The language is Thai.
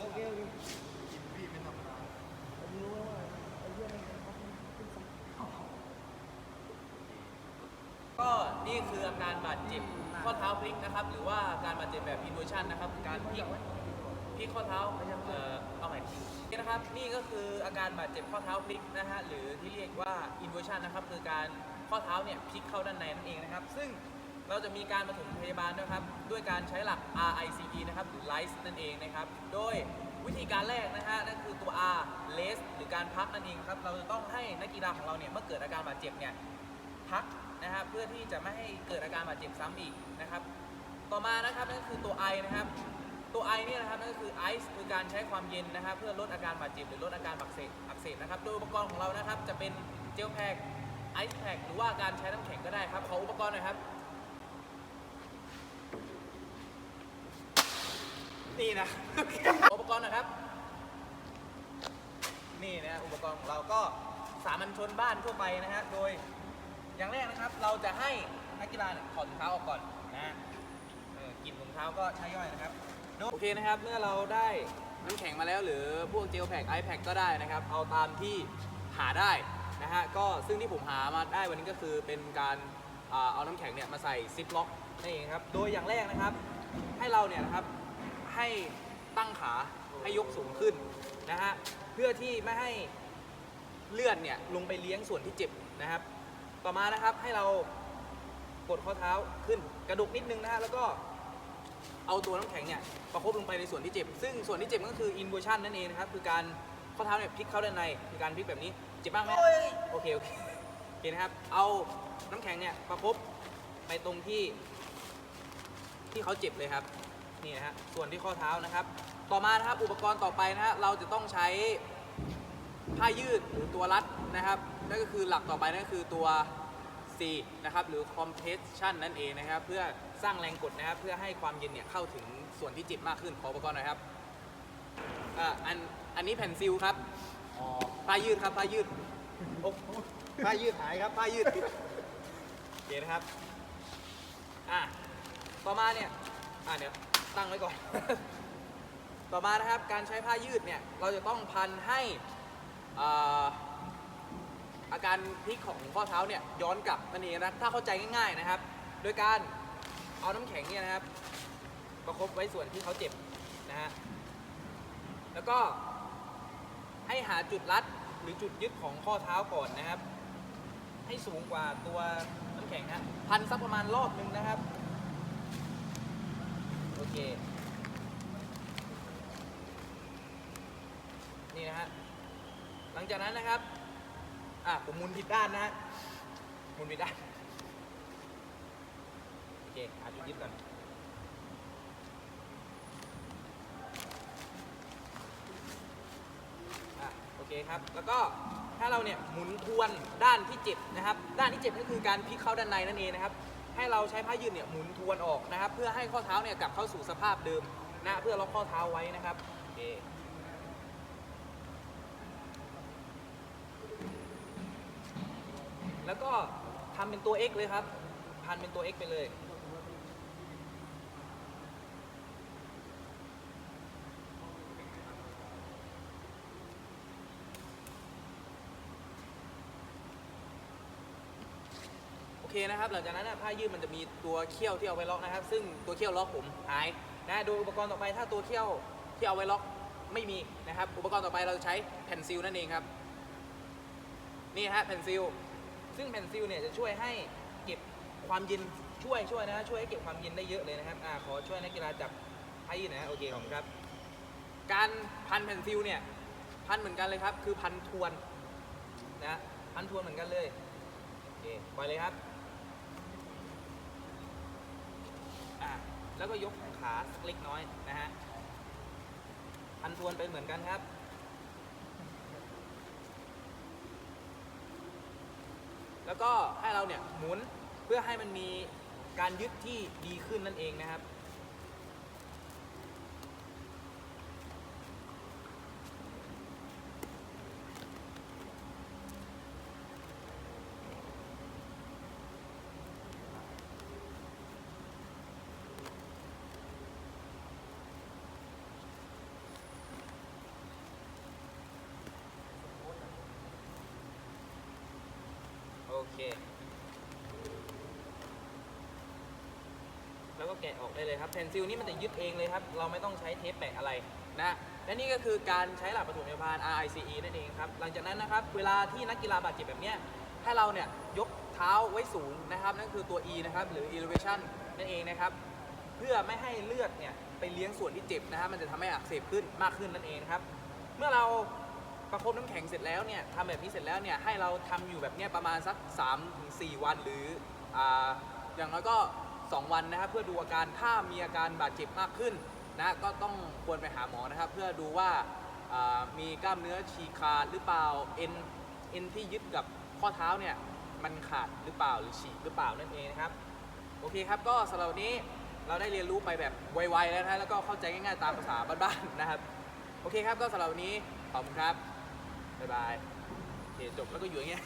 โอเคโอเคกินพี่ไม่ธรรมดาผมรู้ว่าไอ้เรื่องนี้เขาขึ้นสมก็นี่คืออาการบาดเจ็บข้อเท้าพลิกนะครับ หรือว่าการบาดเจ็บแบบอินเวอร์ชันนะครับการพลิกพลิกข้อเท้าเอ่อเอาใหม่นี่นะครับนี่ก็คืออาการบาดเจ็บข้อเท้าพลิกนะฮะหรือที่เรียกว่าอินเวอร์ชันนะครับคือการข้อเท้าเนี่ยพลิกเข้าด้านในนั่นเองนะครับ ซึ่ง เราจะมีการปฐมพยาบาลด้วยครับ ด้วยการใช้หลัก RICE นะครับหรือ RICE นั่นเองนะครับ โดยวิธีการแรกนะฮะนั่นคือตัว R rest หรือการพักนั่นเองครับ เราจะต้องให้นักกีฬาของเราเนี่ยเมื่อเกิดอาการบาดเจ็บเนี่ยพักนะครับเพื่อที่จะไม่ให้เกิดอาการบาดเจ็บซ้ำอีกนะครับ ต่อมานะครับนั่นคือตัวไอนะครับตัวไอเนี่ยนะครับนั่นก็คือไอซ์คือการใช้ความเย็นนะครับ เพื่อลดอาการบาดเจ็บหรือลดอาการอักเสบอักเสบนะครับ โดยอุปกรณ์ของเรานะครับจะเป็นเจลแพคไอซ์แพคหรือว่าการใช้น้ำแข็งก็ได้ครับขออุปกรณ์หน่อยครับ นี่นะ อุปกรณ์นะครับ นี่นะอุปกรณ์ของเราก็สามัญชนบ้านทั่วไปนะฮะ โดยอย่างแรกนะครับ เราจะให้นักกีฬาเนี่ยถอดถุงเท้าออกก่อนนะเออกินถุงเท้าก็ใช้ย่อยนะครับ โอเคนะครับ เมื่อเราได้น้ำแข็งมาแล้วหรือพวกเจลแพคไอแพคก็ได้นะครับ เอาตามที่หาได้นะฮะ ก็ซึ่งที่ผมหามาได้วันนี้ก็คือเป็นการเอาน้ำแข็งเนี่ยมาใส่ซิปล็อกนั่นเองครับ โดยอย่างแรกนะครับ ให้เราเนี่ยนะครับ ให้ตั้งขาให้ยกสูงขึ้นนะฮะเพื่อที่ไม่ให้เลือดเนี่ยลงไปเลี้ยงส่วนที่เจ็บนะครับ ต่อมานะครับให้เรากดข้อเท้าขึ้นกระดุกนิดนึงนะฮะแล้วก็เอาตัวน้ำแข็งเนี่ยประคบลงไปในส่วนที่เจ็บ ซึ่งส่วนที่เจ็บก็คือ inversion นั่นเองนะครับ คือการข้อเท้าเนี่ยพลิกเข้าด้านในคือการพลิกแบบนี้เจ็บบ้างไหมโอเคโอเคโอเคนะครับ เอาน้ำแข็งเนี่ยประคบไปตรงที่ที่เขาเจ็บเลยครับ นี่นะฮะส่วนที่ข้อเท้านะครับ ต่อมานะครับอุปกรณ์ต่อไปนะฮะเราจะต้องใช้ผ้ายืดหรือตัวรัดนะครับนั่นก็คือหลักต่อไปนั่นก็คือตัว C นะครับหรือ compression นั่นเองนะครับ เพื่อสร้างแรงกดนะครับ เพื่อให้ความเย็นเนี่ยเข้าถึงส่วนที่เจ็บมากขึ้นขออุปกรณ์หน่อยครับอ่าอันอันนี้แผ่นซิลครับอ๋อผ้ายืดครับผ้ายืดโอ้ผ้ายืดหายครับผ้ายืดโอเคนะครับอะต่อมาเนี่ยอะเดี๋ยว ตั้งไว้ก่อน ต่อมานะครับการใช้ผ้ายืดเนี่ยเราจะต้องพันให้อาอาการพลิกของข้อเท้าเนี่ยย้อนกลับนั่นเองนะถ้าเข้าใจง่าย ๆนะครับ โดยการเอาน้ำแข็งเนี่ยนะครับประคบไว้ส่วนที่เขาเจ็บนะฮะแล้วก็ให้หาจุดรัดหรือจุดยึดของข้อเท้าก่อนนะครับ ให้สูงกว่าตัวน้ำแข็งฮะพันสักประมาณรอบหนึงนะครับ โอเค นี่นะฮะ หลังจากนั้นนะครับ อะผมหมุนผิดด้านนะฮะหมุนผิดด้าน โอเคหาจุดยึดก่อนโอเคครับ แล้วก็ถ้าเราเนี่ยหมุนทวนด้านที่เจ็บนะครับ ด้านที่เจ็บก็คือการพลิกเข้าด้านในนั่นเองนะครับ ให้เราใช้ผ้ายืดเนี่ยหมุนทวนออกนะครับ เพื่อให้ข้อเท้าเนี่ยกลับเข้าสู่สภาพเดิมนะเพื่อล็อกข้อเท้าไว้นะครับโอเคแล้วก็ทำเป็นตัว X เลยครับ พันเป็นตัว X ไปเลย โอเค นะครับหลังจากนั้นนะผ้ายืดมันจะมีตัวเขี้ยวที่เอาไว้ล็อกนะครับ ซึ่งตัวเขี้ยวล็อกผมหายนะดยอุปกรณ์ต่อไปถ้าตัวเขี้ยวที่เอาไว้ล็อกไม่มีนะครับอุปกรณ์ต่อไปเราจะใช้แผ่นซีลนั่นเองครับนี่ฮะแผ่นซีลซึ่งแผ่นซีลเนี่ยจะช่วยให้เก็บความเย็นช่วยช่วยนะช่วยให้เก็บความเย็นได้เยอะเลยนะครับอ่าขอช่วยนักกีฬาจับให้ยืดนะโอเคขอบคุณครับ การพันแผ่นซีลเนี่ยพันเหมือนกันเลยครับ คือพันทวนนะพันทวนเหมือนกันเลยโอเคปล่อยเลยครับ อ่าแล้วก็ยกขาสักเล็กน้อยนะฮะพันทวนไปเหมือนกันครับ แล้วก็ให้เราเนี่ยหมุนเพื่อให้มันมีการยึดที่ดีขึ้นนั่นเองนะครับ เค แล้วก็แกะออกได้เลยครับเพนซิลนี่มันจะยึดเองเลยครับ เราไม่ต้องใช้เทปแปะอะไรนะและนี่ก็คือการใช้หลักปฐมพยาบาล RICE นั่นเองครับ หลังจากนั้นนะครับ เวลาที่นักกีฬาบาดเจ็บแบบเนี้ยให้เราเนี่ยยกเท้าไว้สูงนะครับ นั่นคือตัว E นะครับหรือ elevation นั่นเองนะครับ เพื่อไม่ให้เลือดเนี่ยไปเลี้ยงส่วนที่เจ็บนะฮะมันจะทำให้อักเสบขึ้นมากขึ้นนั่นเองครับ เมื่อเรา ประคบน้ำแข็งเสร็จแล้วเนี่ยทำแบบนี้เสร็จแล้วเนี่ยให้เราทำอยู่แบบเนี้ยประมาณสัก3ถึง4วันหรืออ่าอย่างน้อยก็ 2 วันนะครับเพื่อดูอาการถ้ามีอาการบาดเจ็บมากขึ้นนะก็ต้องควรไปหาหมอนะครับ เพื่อดูว่าอ่ามีกล้ามเนื้อฉีกขาดหรือเปล่าเอ็นเอ็นที่ยึดกับข้อเท้าเนี่ยมันขาดหรือเปล่าหรือฉีกหรือเปล่านั่นเองนะครับ โอเคครับ ก็สำหรับวันนี้เราได้เรียนรู้ไปแบบไวๆแล้วนะฮะแล้วก็เข้าใจง่ายๆตามภาษาบ้านๆนะครับ โอเคครับ ก็สำหรับวันนี้ขอบคุณครับายบายโอเคจบแล้วก็อยู่อย่างเงี้ย